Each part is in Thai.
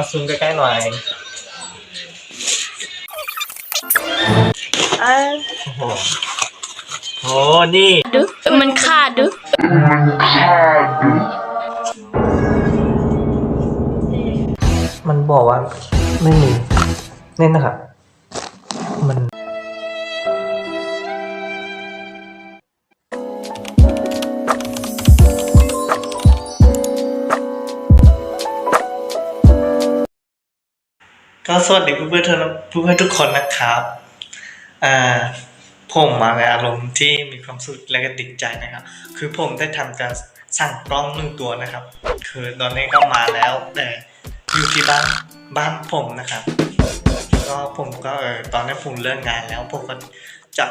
มาซูมใกล้ๆหน่อยเออโอ้โหโอ้นี่ ดูมันขาดดูมันบอกว่าไม่มีนี่นะครับ ก็สวัสดีเพื่อนๆทุกเพื่อนทุกคนนะครับอ่าผมมาในอารมณ์ที่มีความสุขและก็ดีใจนะครับ คือผมได้ทำการสั่งกล้องหนึ่งตัวนะครับ คือตอนนี้ก็มาแล้วแต่อยู่ที่บ้านบ้านผมนะครับก็ผมก็เออตอนนี้ผมเลิกงานแล้วผมก็จะ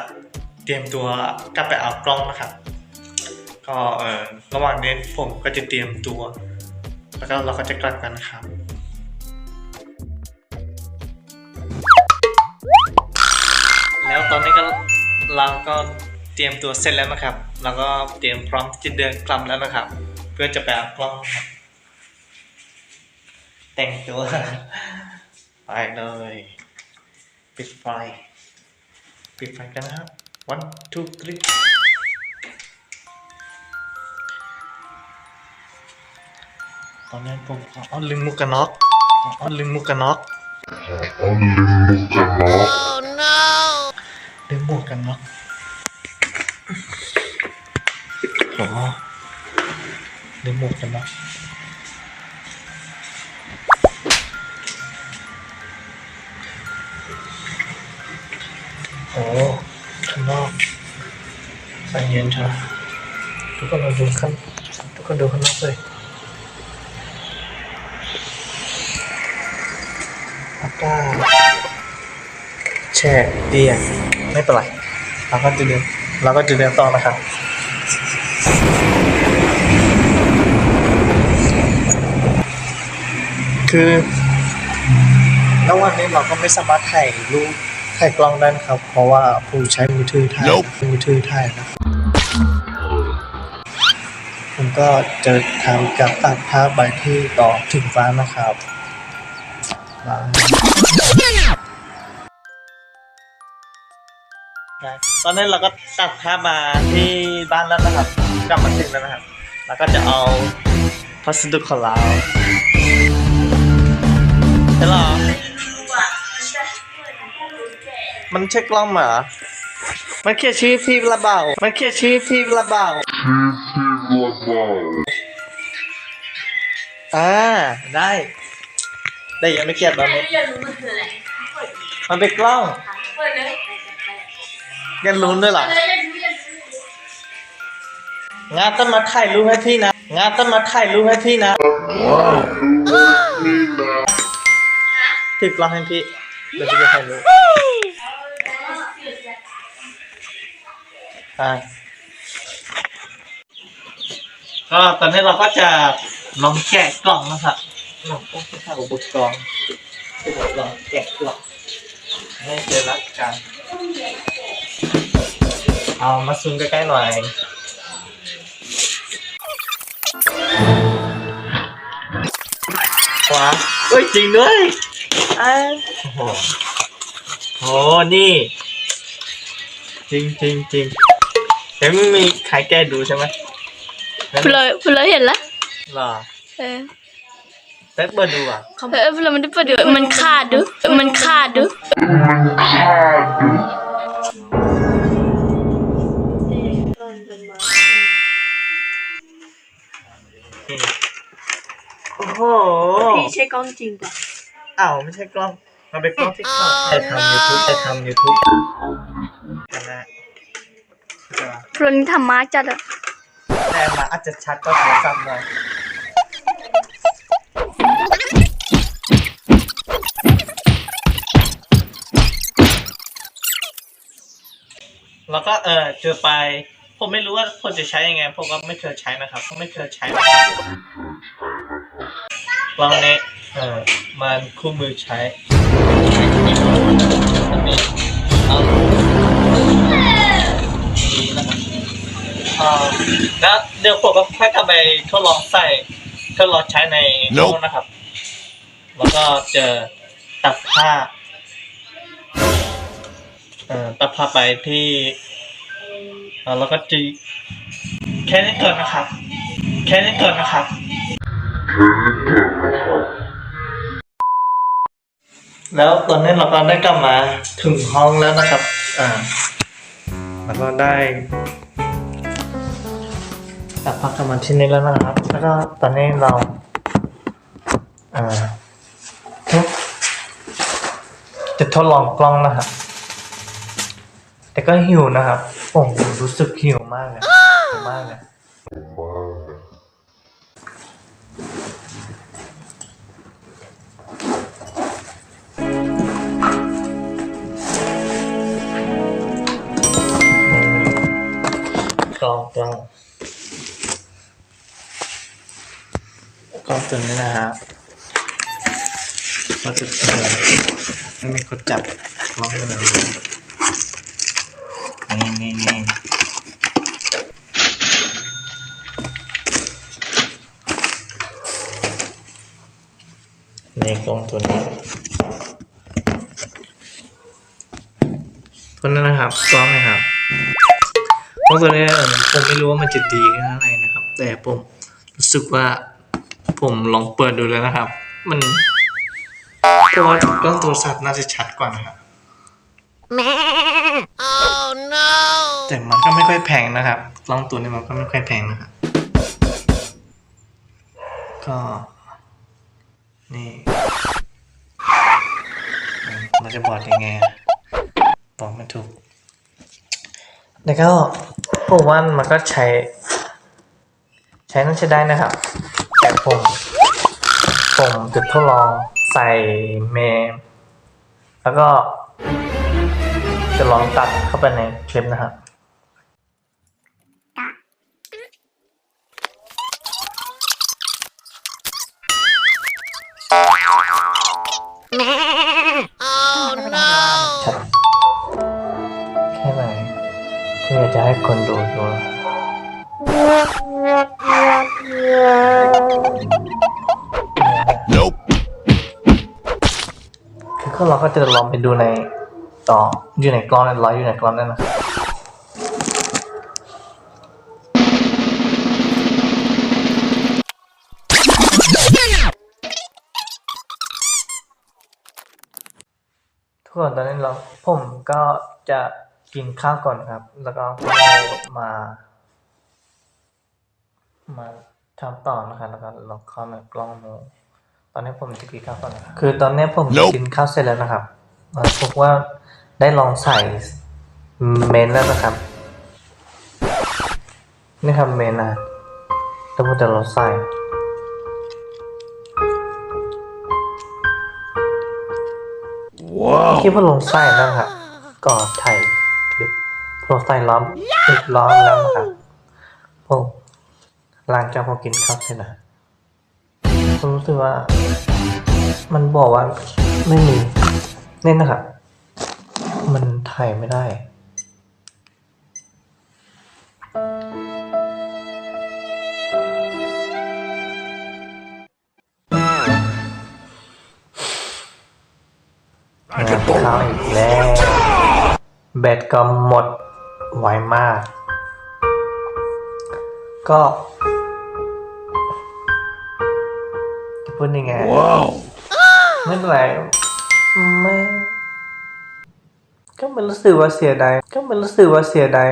เตรียมตัวกลับไปเอากล้องนะครับ ก็เออระหว่างนี้ผมก็จะเตรียมตัว แล้วก็เราก็จะกลับกันนะครับ เราก็เตรียมตัวเสร็จแล้วนะครับ แล้วก็เตรียมพร้อมที่จะเดินกลับแล้วนะครับ เพื่อจะไปเอากล้องนะครับ แต่งตัวไปเลยปิดไฟปิดไฟกันนะครับ one two three ตอนนี้ผมก็อ๋อลืมหมุกกันน็อกอ๋อลืมหมุกกันน็อกลืมห มวกกันเน็อกโอ้ลืมหมวกกันเน็อกโอ้ข้างนอกใส่เย็นเถอะทุกคนเราดูข้างทุกคนดูข้างนอกเลยอากาศแช่เตี้ย ไม่เป็นไรเราก็จะเดินเราก็จะเดินต่อนะครับคือแล้ววันนี้เราก็ไม่สามารถถ่ายรูปถ่ายกล้องได้นะครับ เพราะว่าผู้ใช้มือถือถ่ายมือถือถ่ายนะครับผมก็จะทำกับตัดภาพไปที่ต่อถึงฟ้านะครับบาย ตอนนี้เราก็ตัดภาพมาที่บ้านแล้วนะครับกลับมาถึงแล้วนะครับ แล้วก็จะเอาพัสดุของเราเห็นเหรอมันเช็คกล้องมาเหรอมันเขียนชื่อพี่ระเบามันเขียนชื่อพี่ระเบาอ่าได้แต่ยังไม่เขียนตอนนี้อยากรู้มันคืออะไรมันเป็นกล้องเปิดเลย ยังลุ้นด้วยเหรอเปิดเลยอยากรู้อยากรู้งานต้องมาถ่ายรูปให้พี่นะ งานต้องมาถ่ายรูปให้พี่นะติดกล้องให้พี่เดี๋ยวพี่จะถ่ายรูปอ่าก็ตอนนี้เราก็จะลองแกะกล่องนะครับลองต้องถ่ายอุปกรณ์ลองแกะกล่องให้เจอรักกัน เอามาซูมใกล้ๆหน่อย ขวาเอ้ยจริงด้วยเออโอ้โหโหนี่ จริงจริงจริงแต่ไม่มีใครแก้ดูใช่ไหมพูดเลยพูดเลยเห็นละหรอเออแป๊กเปิดดูอะเออพูดเลยมันได้เปิดดูมันขาดดูมันขาดดูนี่ โอ้โหพี่ใช้กล้องจริงป่ะอ้าวไม่ใช่กล้อง มันเป็นกล้องที่เขาใช้ทำยูทูบใช้ทำยูทูบนั่นแหละใช่ปะพลนทำมาจัดอะแต่มาอาจจะชัดก็โทรศัพท์หน่อยแล้วก็เออเจอไป ผมไม่รู้ว่าคนจะใช้ยังไง ผมก็ไม่เคยใช้นะครับก็ไม่เคยใช้นะครับ ลองเนี้เออมันคู่มือใช้อันนี้เอาดีนะครับอ่าแล้วเดี๋ยวผมก็ค่อยกลับไปทดลองใส่ทดลองใช้ในโน้ตนะครับ แล้วก็เจอตัดผ้าพเอ่อตัดผ้าพไปที่เอ่อแล้วก็จีแค่นี้ก่อนนะครับ แค่นี้ก่อนนะครับ แล้วตอนนี้เราก็ได้กลับมาถึงห้องแล้วนะครับ อ่าแล้วก็ได้ตัดพักกลับมาที่นี่แล้วนะครับ แล้วก็ตอนนี้เรา อ่าจะทดลองกล้องนะครับ แต่ก็หิวนะครับผมรู้สึกหิวมากเลยมากเลย กล้องกล้องตัวนี้นะฮะก็จะเจอไม่มีคนจับกล้องเลยนี่นี่นี่นี่กล้องตัวนี้ตัวนั้นนะครับกล้องนะครับ เพราะตัวเนี้ยผมไม่รู้ว่ามันจะดีแค่ไหนนะครับ แต่ผมรู้สึกว่าผมลองเปิดดูแล้วนะครับ มันตัวกล้องโทรศัพท์น่าจะชัดกว่านะครับ Oh no แต่มันก็ไม่ค่อยแพงนะครับกล้องตัวนี้มันก็ไม่ค่อยแพงนะครับ ก็นี่อืมมันจะบอกยังไงอะบอกไม่ถูก แล้วก็ผมว่ามันก็ใช้ ใช้น่าจะได้นะครับ แต่ผมผมจะทดลองใส่เมมแล้วก็จะลองตัดเข้าไปในคลิปนะครับ Oh จะให้คนดูดู Nope. คือก็เราก็จะลองไปดูในต่ออยู่ในกล้องนั่นไลฟ์อยู่ในกล้องนั่นนะครับทุกคนตอนนี้เราผมก็จะ กินข้าวก่อนครับ แล้วก็มา มาทำต่อนะครับแล้วก็ลองเข้าในกล้องดูตอนนี้ผมจะกินข้าวก่อนนะครับคือตอนนี้ผม Nope กินข้าวเสร็จแล้วนะครับเอ่อพบว่าได้ลองใส่เมนแล้วนะครับ นี่ครับเมนนะแล้วผมจะลองใส่ Wow. คิดว่าลงไส้แล้วนะครับก็ถ่าย คลิปลงไส้ล้อมอีกล้อมแล้วนะครับผมหลังจากพอกินข้าวเสร็จนะผมรู้สึกว่า มันบอกว่าไม่มีเนี่ยนะครับ มันถ่ายไม่ได้งานเข้าอีกแล้วแบตก็หมด ไวมาก ก็จะพูดยังไง Wow. ไม่เป็นไรไม่ก็มันรู้สึกว่าเสียดายก็มันรู้สึกว่าเสียดาย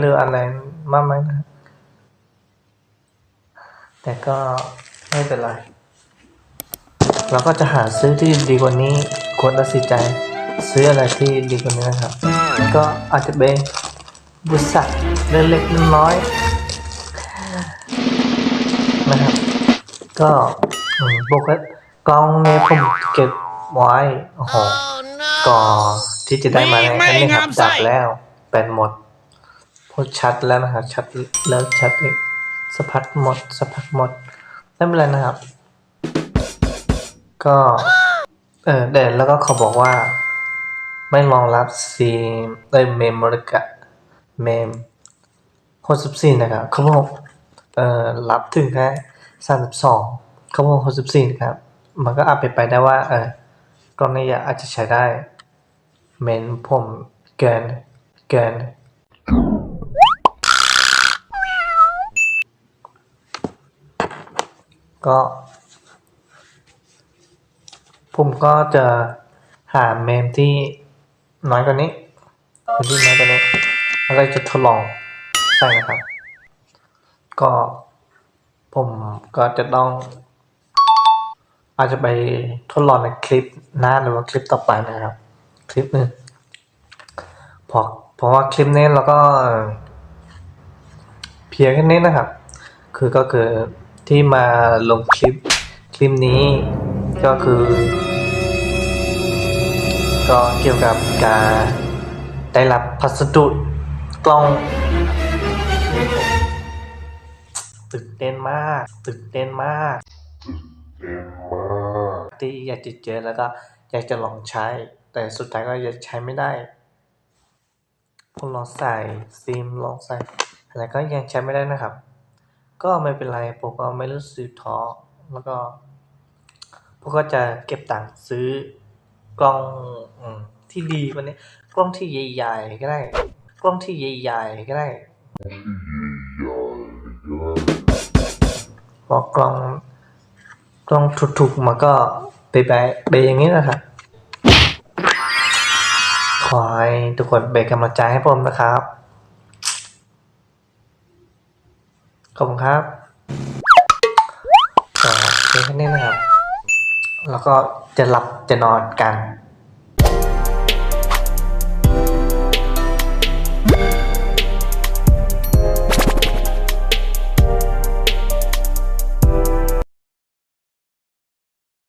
หรืออะไรมากไหมนะแต่ก็ไม่เป็นไร เราก็จะหาซื้อที่ดีกว่านี้ควรตัดสินใจ ซื้ออะไรที่ดีกว่านี้นะครับ ก็อาจจะเป็นบริษัทเล็กๆน้อยๆนะครับ ก็อืมปกติกล้องนี้ผมเก็บไว้โอ้โห Oh no ก่อนที่จะได้มาในไม่อันนี้ครับงามไส้ดับแล้วเป็นหมดพูดชัดแล้วนะครับชัดเลิกชัดอีกสักพักหมดสักพักหมดไม่เป็นไรนะครับ ก็เออเด่นแล้วก็เขาบอกว่า ไม่รองรับซีมเอ้ยเมมโมริกะเมม64นะครับเขาบอกเอ่อรับถึงแค่32เขาบอกหกสิบสี่ครับ มันก็อาจเป็นไปได้ว่าเออกล้องนี้อาจจะใช้ได้เมนผมเกินเกินก็ผมก็จะหาเมมที่ น้อยกว่านี้เมมที่น้อยกว่านี้แล้วก็จะทดลองใช่นะครับ ก็ผมก็จะต้อง อาจจะไปทดลองในคลิปหน้าหรือว่าคลิปต่อไปนะครับ คลิปหนึ่งเพราะเพราะว่าคลิปนี้เราก็ เพียงแค่นี้นะครับ คือก็คือที่มาลงคลิปคลิปนี้ก็คือ ก็เกี่ยวกับการได้รับพัสดุกล้องตื่นเต้นมากตื่นเต้นมากที่อยากจะเจอแล้วก็อยากจะลองใช้ แต่สุดท้ายก็ยังใช้ไม่ได้ผมลองใส่ซิมลองใส่อะไรก็ยังใช้ไม่ได้นะครับ ก็ไม่เป็นไรผมก็ไม่รู้สึกท้อแล้วก็ผมก็จะเก็บตังค์ซื้อ กล้องอที่ดีว่านี้กล้องที่ใหญ่ๆก็ได้ กล้องที่ใหญ่ๆก็ได้พราะกล้องกล้องถูกๆมันก็เปแบบเบอย่างนี้นะครับขอให้ทุกคนเป็นกำลังใจให้ผมนะครับ ขอบคุณครับก็เพียงแค่นี้นะครับ แล้วก็จะหลับจะนอนกัน